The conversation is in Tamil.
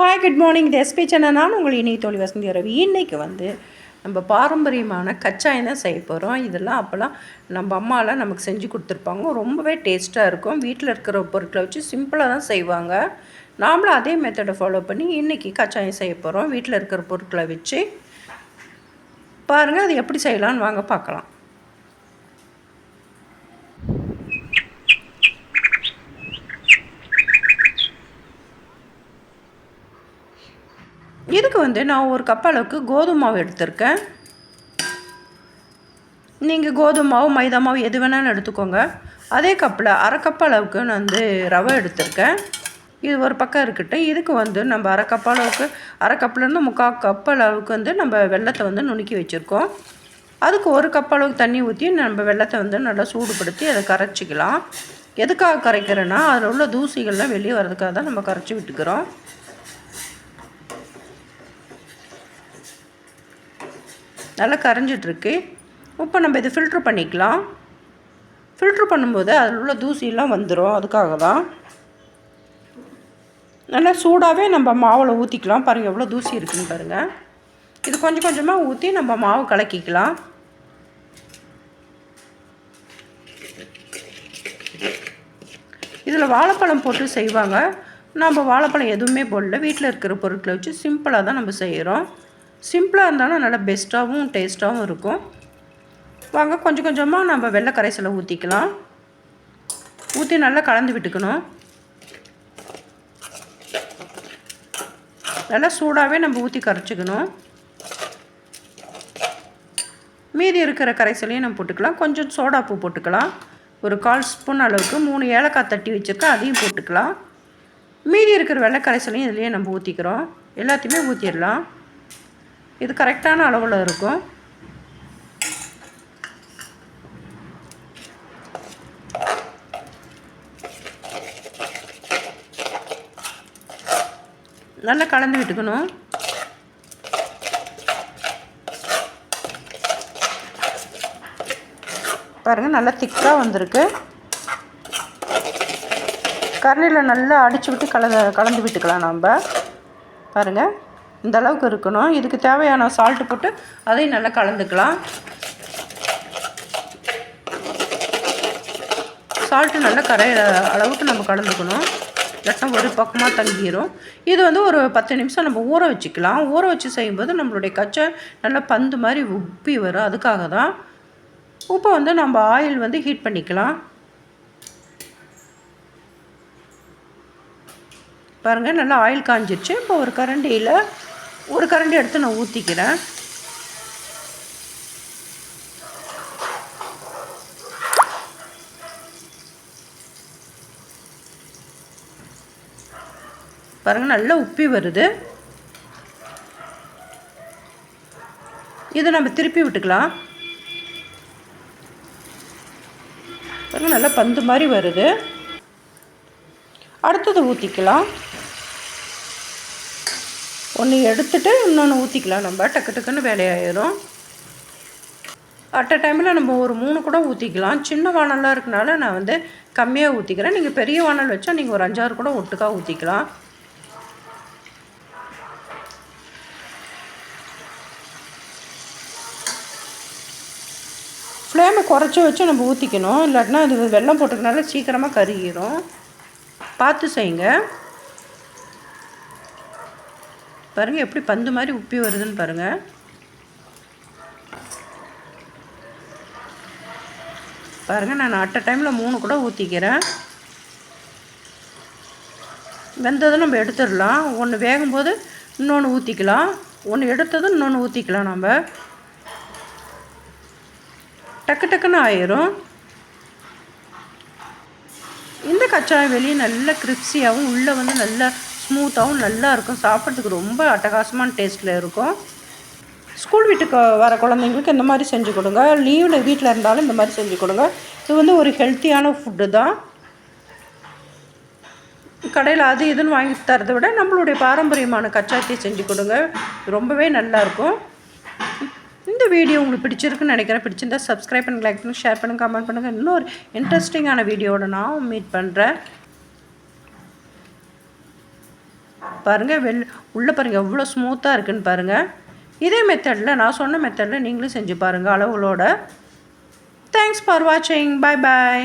ஹாய் குட் மார்னிங் இது எஸ்பி சேனல் நான் உங்கள் இணைய தோழி வசந்தி ரவி. இன்றைக்கி வந்து நம்ம பாரம்பரியமான கச்சாயம் தான் செய்ய போகிறோம் இதெல்லாம் அப்போல்லாம் நம்ம அம்மாலாம் நமக்கு செஞ்சு கொடுத்துருப்பாங்க. ரொம்பவே டேஸ்ட்டாக இருக்கும். வீட்டில் இருக்கிற பொருட்களை வச்சு சிம்பிளாக தான் செய்வாங்க. நாமளும் அதே மெத்தடை ஃபாலோ பண்ணி இன்றைக்கி கச்சாயம் செய்ய போகிறோம் வீட்டில் இருக்கிற பொருட்களை வச்சு பாருங்கள் அது எப்படி செய்யலாம்னு வாங்க பார்க்கலாம். இதுக்கு வந்து நான் ஒரு கப் அளவுக்கு கோதுமை மாவு எடுத்திருக்கேன். நீங்கள் கோதுமை மாவு மைதா மாவு எது வேணாலும் எடுத்துக்கோங்க. அதே கப்பில் அரை கப் அளவுக்கு நான் வந்து ரவை எடுத்திருக்கேன். இது ஒரு பக்கம் இருக்கட்டும். இதுக்கு வந்து நம்ம அரை கப் அளவுக்கு அரை கப்லேருந்து முக்கால் கப் அளவுக்கு வந்து நம்ம வெள்ளத்தை வந்து நுணுக்கி வச்சுருக்கோம். அதுக்கு ஒரு கப் அளவுக்கு தண்ணி ஊற்றி நம்ம வெள்ளத்தை வந்து நல்லா சூடுபடுத்தி அதை கரைச்சிக்கலாம். எதுக்காக கரைக்கிறேன்னா அதில் உள்ள தூசிகள்லாம் வெளியே வர்றதுக்காக தான் நம்ம கரைச்சி விட்டுக்கிறோம். நல்லா கரைஞ்சிட்ருக்கு. இப்போ நம்ம இதை ஃபில்ட்ரு பண்ணிக்கலாம். ஃபில்ட்ரு பண்ணும்போது அதில் உள்ள தூசியெல்லாம் வந்துடும் அதுக்காக தான் நல்லா சூடாகவே நம்ம மாவில் ஊற்றிக்கலாம் பாருங்கள் எவ்வளோ தூசி இருக்குன்னு பாருங்கள் இது கொஞ்சம் கொஞ்சமாக ஊற்றி நம்ம மாவு கலக்கிக்கலாம். இதில் வாழைப்பழம் போட்டு செய்வாங்க. நம்ம வாழைப்பழம் எதுவுமே போடல. வீட்டில் இருக்கிற பொருட்களை வச்சு சிம்பிளாக தான் நம்ம செய்கிறோம். சிம்பிளாக இருந்தாலும் நல்லா பெஸ்ட்டாகவும் டேஸ்ட்டாகவும் இருக்கும். வாங்க கொஞ்சம் கொஞ்சமாக நம்ம வெள்ளை கரைசலை ஊற்றிக்கலாம் ஊற்றி நல்லா கலந்து விட்டுக்கணும். நல்லா சூடாகவே நம்ம ஊற்றி கரைச்சிக்கணும். மீதி இருக்கிற கரைசலையும் நம்ம போட்டுக்கலாம். கொஞ்சம் சோடாப்பூ போட்டுக்கலாம். ஒரு கால் ஸ்பூன் அளவுக்கு மூணு ஏலக்காய் தட்டி வச்சுருக்கேன் அதையும் போட்டுக்கலாம். மீதி இருக்கிற வெள்ளை கரைசலையும் இதுலேயே நம்ம ஊற்றிக்கிறோம் எல்லாத்தையுமே ஊற்றிடலாம் இது கரெக்டான அளவில் இருக்கும். நல்லா கலந்து விட்டுக்கணும். பாருங்கள் நல்லா திக்காக வந்திருக்கு. கரண்டியில் நல்லா அடித்து விட்டு கலந்து கலந்து விட்டுக்கலாம் நம்ம பாருங்கள் இந்த அளவுக்கு இருக்கணும். இதுக்கு தேவையான சால்ட்டு போட்டு அதையும் நல்லா கலந்துக்கலாம். சால்ட்டு நல்லா கரையிற அளவுக்கு நம்ம கலந்துக்கணும். இல்லாட்டா ஒரு பக்கமாக தங்கிடும் இது வந்து ஒரு பத்து நிமிஷம் நம்ம ஊற வச்சுக்கலாம். ஊற வச்சு செய்யும்போது நம்மளுடைய கச்சை நல்லா பந்து மாதிரி உப்பி வரும். அதுக்காக தான் உப்பை வந்து நம்ம ஆயில் வந்து ஹீட் பண்ணிக்கலாம். பாருங்கள் நல்லா ஆயில் காஞ்சிருச்சு. இப்போ ஒரு கரண்டியில் ஒரு கரண்டி எடுத்து நான் ஊற்றிக்கிறேன் பாருங்கள் நல்லா உப்பி வருது. இதை நம்ம திருப்பி விட்டுக்கலாம். பாருங்கள் நல்லா பந்து மாதிரி வருது. அடுத்தது ஊற்றிக்கலாம் ஒன்று எடுத்துகிட்டு இன்னொன்று ஊற்றிக்கலாம் நம்ம டக்கு டக்குன்னு வேலையாயிரும். அட் அ டைமில் நம்ம ஒரு மூணு கூட ஊற்றிக்கலாம் சின்ன வானலாக இருக்கனால நான் வந்து கம்மியாக ஊற்றிக்கிறேன் நீங்கள் பெரிய வானல் வச்சா நீங்கள் ஒரு அஞ்சாறு கூட ஒட்டுக்காக ஊற்றிக்கலாம் ஃப்ளேமை குறைச்சி வச்சு நம்ம ஊற்றிக்கணும் இல்லாட்டினா அது வெள்ளம் போட்டுக்கனால சீக்கிரமாக கருகிரும். பார்த்து செய்யுங்க. பாருங்கள் எப்படி பந்து மாதிரி உப்பி வருதுன்னு பாருங்கள் பாருங்கள் நான் அட்ட டைமில் மூணு கூட ஊற்றிக்கிறேன் வெந்ததும் நம்ம எடுத்துடலாம். ஒன்று வேகும்போது இன்னொன்று ஊற்றிக்கலாம் ஒன்று எடுத்ததும் இன்னொன்று ஊற்றிக்கலாம் நம்ம டக்கு டக்குன்னு ஆயிரும். இந்த கச்சாயம் வெளியே நல்ல கிரிப்ஸியாகவும் உள்ளே வந்து நல்லா ஸ்மூத்தாகவும் நல்லா இருக்கும் சாப்பிட்றதுக்கு ரொம்ப அட்டகாசமான டேஸ்ட்டில் இருக்கும். ஸ்கூல் வீட்டுக்கு வர குழந்தைங்களுக்கு இந்த மாதிரி செஞ்சு கொடுங்க. லீவில் வீட்டில் இருந்தாலும் இந்த மாதிரி செஞ்சு கொடுங்க. இது வந்து ஒரு ஹெல்த்தியான ஃபுட்டு தான். கடையில் அது இதுன்னு வாங்கி தரதை விட நம்மளுடைய பாரம்பரியமான கச்சாத்தியை செஞ்சு கொடுங்க. ரொம்பவே நல்லாயிருக்கும். இந்த வீடியோ உங்களுக்கு பிடிச்சிருக்குன்னு நினைக்கிறேன். பிடிச்சிருந்தா சப்ஸ்கிரைப் பண்ணி லைக் பண்ணுங்கள் ஷேர் பண்ணுங்கள் கமெண்ட் பண்ணுங்கள் இன்னொரு இன்ட்ரெஸ்டிங்கான வீடியோட நான் மீட் பண்ணுறேன் பாருங்கள் வெள் உள்ளே பாருங்கள் எவ்வளோ ஸ்மூத்தாக இருக்குன்னு பாருங்கள் இதே மெத்தடில் நான் சொன்ன மெத்தடில் நீங்களும் செஞ்சு பாருங்கள் அளவுகளோட. தேங்க்ஸ் ஃபார் வாட்சிங் பாய் பாய்